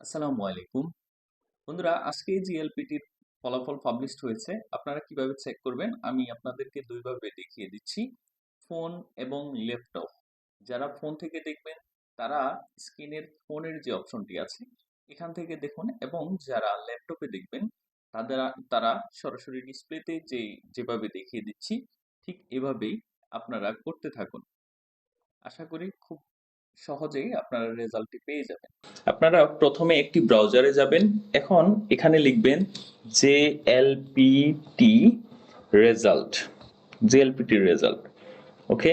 আসসালামু আলাইকুম। বন্ধুরা, আজকে এই জিএলপিটির ফলাফল পাবলিশড হয়েছে। আপনারা কীভাবে চেক করবেন? আমি আপনাদেরকে দুইভাবে দেখিয়ে দিচ্ছি। ফোন এবং ল্যাপটপ। যারা ফোন থেকে দেখবেন, তারা স্ক্রিনের ফোনের যে অপশনটি আছে, এখান থেকে দেখুন এবং যারা ল্যাপটপে দেখবেন, তাদের, তারা সরাসরি ডিসপ্লেতে যে, যেভাবে দেখিয়ে দিচ্ছি, ঠিক এভাবেই আপনারা করতে থাকুন। আশা করি খুব সহজেই আপনারা রেজাল্টটি পেয়ে যাবেন। আপনারা প্রথমে একটি ব্রাউজারে যাবেন। এখন এখানে লিখবেন J L P T result JLPT result okay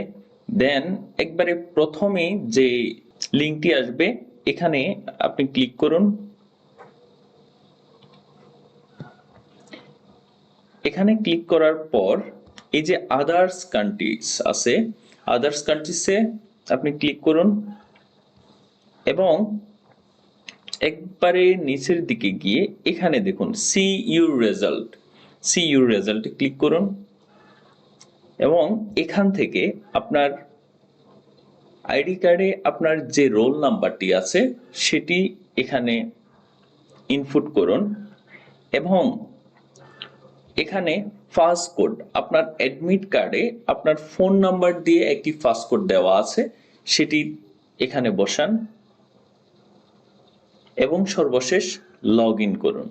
then একবারে প্রথমে যে লিঙ্কটি আসবে, এখানে আপনি ক্লিক করুন। এখানে ক্লিক করার পর এই যে আদার্স কান্ট্রিজ আছে আদার্স কান্ট্রিজে আপনি ক্লিক করুন এবং একবারে নিচের দিকে গিয়ে এখানে দেখুন see your result see your রেজাল্টে ক্লিক করুন এবং এখান থেকে আপনার আইডি কার্ডে আপনার যে রোল নাম্বারটি আছে, সেটি এখানে ইনপুট করুন এবং এখানে ফাস্ট কোড আপনার অ্যাডমিট কার্ডে আপনার ফোন নাম্বার দিয়ে একটি ফাস্ট কোড দেওয়া আছে, সেটি এখানে বসান এবং সর্বশেষ লগ করুন।